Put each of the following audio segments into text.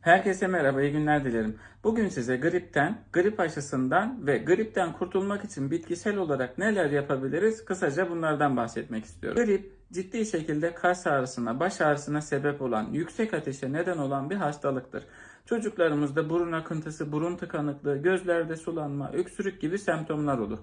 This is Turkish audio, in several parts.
Herkese merhaba, iyi günler dilerim. Bugün size gripten, grip aşısından ve gripten kurtulmak için bitkisel olarak neler yapabiliriz kısaca bunlardan bahsetmek istiyorum. Grip ciddi şekilde kas ağrısına, baş ağrısına sebep olan, yüksek ateşe neden olan bir hastalıktır. Çocuklarımızda burun akıntısı, burun tıkanıklığı, gözlerde sulanma, öksürük gibi semptomlar olur.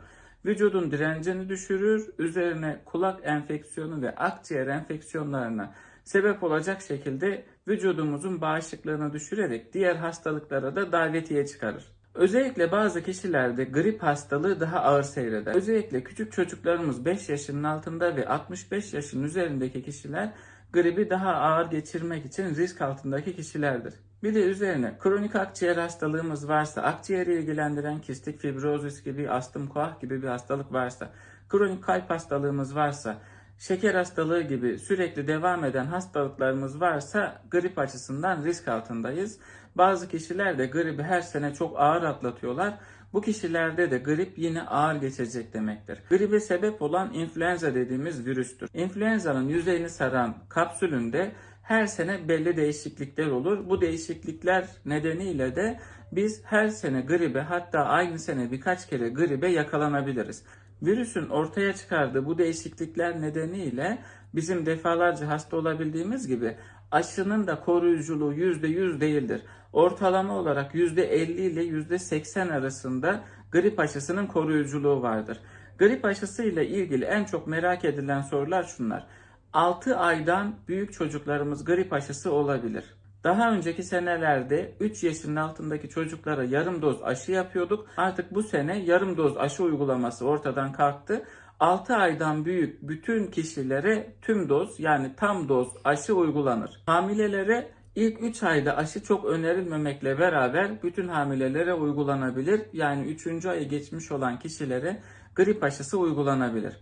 Vücudun direncini düşürür, üzerine kulak enfeksiyonu ve akciğer enfeksiyonlarına sebep olacak şekilde vücudumuzun bağışıklığını düşürerek diğer hastalıklara da davetiye çıkarır. Özellikle bazı kişilerde grip hastalığı daha ağır seyreder. Özellikle küçük çocuklarımız 5 yaşının altında ve 65 yaşın üzerindeki kişiler gribi daha ağır geçirmek için risk altındaki kişilerdir. Bir de üzerine kronik akciğer hastalığımız varsa, akciğeri ilgilendiren kistik fibrozis gibi, astım koah gibi bir hastalık varsa, kronik kalp hastalığımız varsa, şeker hastalığı gibi sürekli devam eden hastalıklarımız varsa grip açısından risk altındayız. Bazı kişiler de gribi her sene çok ağır atlatıyorlar. Bu kişilerde de grip yine ağır geçecek demektir. Gribe sebep olan influenza dediğimiz virüstür. İnfluenza'nın yüzeyini saran kapsülünde her sene belli değişiklikler olur. Bu değişiklikler nedeniyle de biz her sene gribe hatta aynı sene birkaç kere gribe yakalanabiliriz. Virüsün ortaya çıkardığı bu değişiklikler nedeniyle bizim defalarca hasta olabildiğimiz gibi aşının da koruyuculuğu %100 değildir. Ortalama olarak %50 ile %80 arasında grip aşısının koruyuculuğu vardır. Grip aşısı ile ilgili en çok merak edilen sorular şunlar. 6 aydan büyük çocuklarımız grip aşısı olabilir. Daha önceki senelerde 3 yaşının altındaki çocuklara yarım doz aşı yapıyorduk. Artık bu sene yarım doz aşı uygulaması ortadan kalktı. 6 aydan büyük bütün kişilere tüm doz yani tam doz aşı uygulanır. Hamilelere ilk 3 ayda aşı çok önerilmemekle beraber bütün hamilelere uygulanabilir. Yani 3. ayı geçmiş olan kişilere grip aşısı uygulanabilir.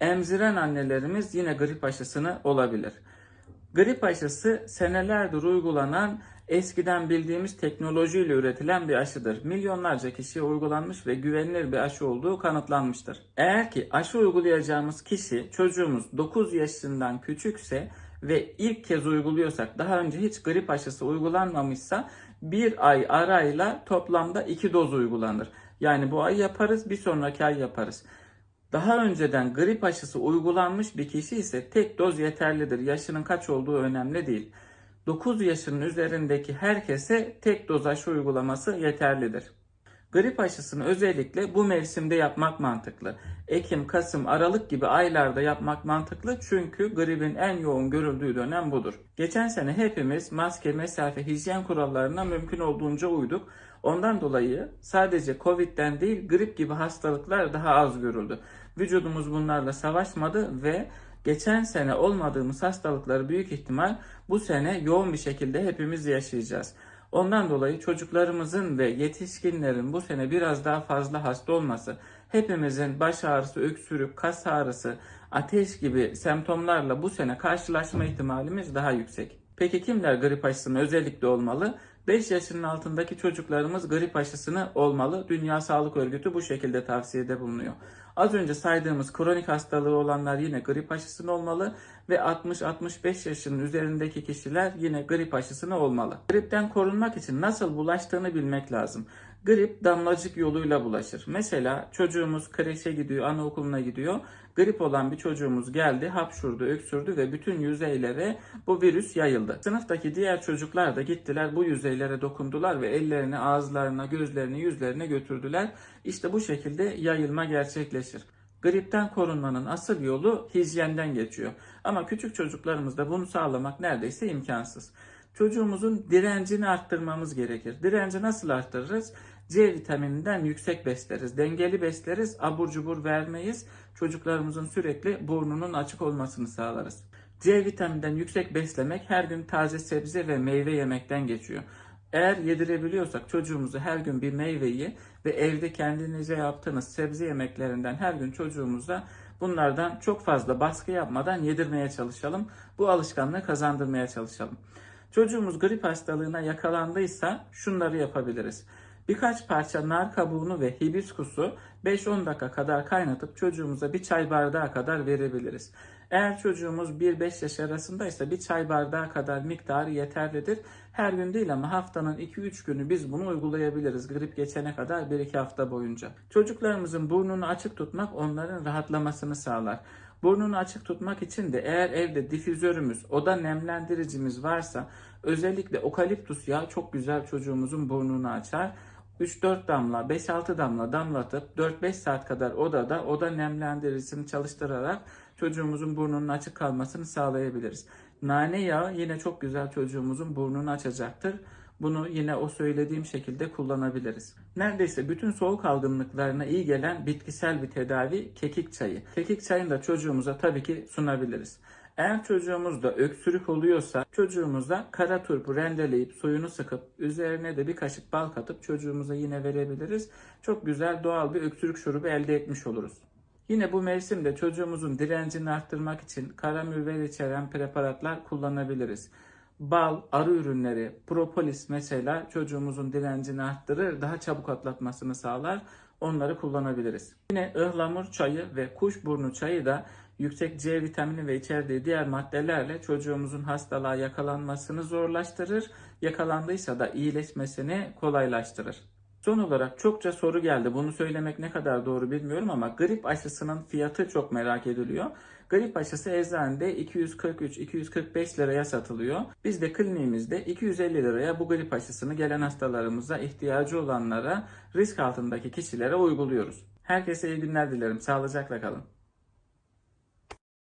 Emziren annelerimiz yine grip aşısını olabilir. Grip aşısı senelerdir uygulanan eskiden bildiğimiz teknolojiyle üretilen bir aşıdır. Milyonlarca kişiye uygulanmış ve güvenilir bir aşı olduğu kanıtlanmıştır. Eğer ki aşı uygulayacağımız kişi çocuğumuz 9 yaşından küçükse ve ilk kez uyguluyorsak daha önce hiç grip aşısı uygulanmamışsa bir ay arayla toplamda 2 doz uygulanır. Yani bu ay yaparız bir sonraki ay yaparız. Daha önceden grip aşısı uygulanmış bir kişi ise tek doz yeterlidir. Yaşının kaç olduğu önemli değil. 9 yaşının üzerindeki herkese tek doz aşı uygulaması yeterlidir. Grip aşısını özellikle bu mevsimde yapmak mantıklı. Ekim, Kasım, Aralık gibi aylarda yapmak mantıklı çünkü gripin en yoğun görüldüğü dönem budur. Geçen sene hepimiz maske, mesafe, hijyen kurallarına mümkün olduğunca uyduk. Ondan dolayı sadece Covid'den değil grip gibi hastalıklar daha az görüldü. Vücudumuz bunlarla savaşmadı ve geçen sene olmadığımız hastalıkları büyük ihtimal bu sene yoğun bir şekilde hepimiz yaşayacağız. Ondan dolayı çocuklarımızın ve yetişkinlerin bu sene biraz daha fazla hasta olması, hepimizin baş ağrısı, öksürük, kas ağrısı, ateş gibi semptomlarla bu sene karşılaşma ihtimalimiz daha yüksek. Peki kimler grip aşısını özellikle olmalı? 5 yaşının altındaki çocuklarımız grip aşısını olmalı. Dünya Sağlık Örgütü bu şekilde tavsiyede bulunuyor. Az önce saydığımız kronik hastalığı olanlar yine grip aşısını olmalı ve 60-65 yaşının üzerindeki kişiler yine grip aşısını olmalı. Gripten korunmak için nasıl bulaştığını bilmek lazım. Grip damlacık yoluyla bulaşır. Mesela çocuğumuz kreşe gidiyor, anaokuluna gidiyor. Grip olan bir çocuğumuz geldi, hapşurdu, öksürdü ve bütün yüzeylere bu virüs yayıldı. Sınıftaki diğer çocuklar da gittiler bu yüzeylere dokundular ve ellerini ağızlarına, gözlerini, yüzlerine götürdüler. İşte bu şekilde yayılma gerçekleşir. Gripten korunmanın asıl yolu hijyenden geçiyor. Ama küçük çocuklarımızda bunu sağlamak neredeyse imkansız. Çocuğumuzun direncini arttırmamız gerekir. Direnci nasıl arttırırız? C vitamininden yüksek besleriz. Dengeli besleriz, abur cubur vermeyiz. Çocuklarımızın sürekli burnunun açık olmasını sağlarız. C vitamininden yüksek beslemek her gün taze sebze ve meyve yemekten geçiyor. Eğer yedirebiliyorsak çocuğumuzu her gün bir meyveyi ve evde kendinize yaptığınız sebze yemeklerinden her gün çocuğumuza bunlardan çok fazla baskı yapmadan yedirmeye çalışalım. Bu alışkanlığı kazandırmaya çalışalım. Çocuğumuz grip hastalığına yakalandıysa şunları yapabiliriz. Birkaç parça nar kabuğunu ve hibiskusu 5-10 dakika kadar kaynatıp çocuğumuza bir çay bardağı kadar verebiliriz. Eğer çocuğumuz 1-5 yaş arasındaysa bir çay bardağı kadar miktarı yeterlidir. Her gün değil ama haftanın 2-3 günü biz bunu uygulayabiliriz. Grip geçene kadar 1-2 hafta boyunca. Çocuklarımızın burnunu açık tutmak onların rahatlamasını sağlar. Burnunu açık tutmak için de eğer evde difüzörümüz, oda nemlendiricimiz varsa özellikle okaliptus yağı çok güzel çocuğumuzun burnunu açar. 3-4 damla, 5-6 damla damlatıp 4-5 saat kadar odada oda nemlendiricisini çalıştırarak çocuğumuzun burnunun açık kalmasını sağlayabiliriz. Nane yağı yine çok güzel çocuğumuzun burnunu açacaktır. Bunu yine o söylediğim şekilde kullanabiliriz. Neredeyse bütün soğuk algınlıklarına iyi gelen bitkisel bir tedavi kekik çayı. Kekik çayını da çocuğumuza tabii ki sunabiliriz. Eğer çocuğumuzda öksürük oluyorsa çocuğumuza kara turpu rendeleyip suyunu sıkıp üzerine de bir kaşık bal katıp çocuğumuza yine verebiliriz. Çok güzel doğal bir öksürük şurubu elde etmiş oluruz. Yine bu mevsimde çocuğumuzun direncini arttırmak için karamürver içeren preparatlar kullanabiliriz. Bal, arı ürünleri, propolis mesela çocuğumuzun direncini arttırır, daha çabuk atlatmasını sağlar. Onları kullanabiliriz. Yine ıhlamur çayı ve kuşburnu çayı da yüksek C vitamini ve içerdiği diğer maddelerle çocuğumuzun hastalığa yakalanmasını zorlaştırır. Yakalandıysa da iyileşmesini kolaylaştırır. Son olarak çokça soru geldi. Bunu söylemek ne kadar doğru bilmiyorum ama grip aşısının fiyatı çok merak ediliyor. Grip aşısı eczanede 243-245 liraya satılıyor. Biz de kliniğimizde 250 liraya bu grip aşısını gelen hastalarımıza ihtiyacı olanlara risk altındaki kişilere uyguluyoruz. Herkese iyi günler dilerim. Sağlıcakla kalın.